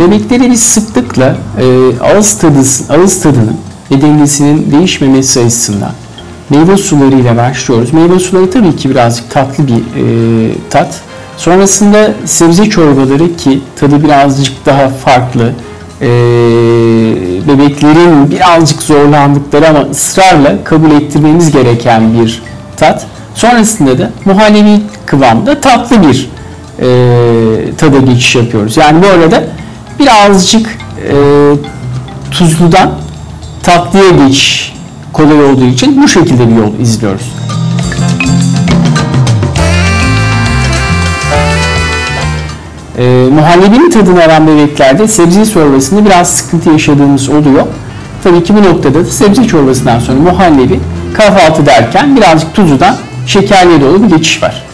Bebekleri biz sıklıkla e, ağız, tadı, ağız tadının ve dengesinin değişmemesi açısından meyve sularıyla başlıyoruz. Meyve suları tabii ki birazcık tatlı bir e, tat. Sonrasında sebze çorbaları ki tadı birazcık daha farklı. E, bebeklerin birazcık zorlandıkları ama ısrarla kabul ettirmemiz gereken bir tat. Sonrasında da muhallebi kıvamda tatlı bir e, tada geçiş yapıyoruz. Yani bu arada birazcık e, tuzludan tatlıya geçiş kolay olduğu için bu şekilde bir yol izliyoruz. E, muhallebinin tadını aran bebeklerde sebze çorbasında biraz sıkıntı yaşadığımız oluyor. Tabii ki bu noktada da sebze çorbasından sonra muhallebi kahvaltı derken birazcık tuzludan şekerliye doğru bir geçiş var.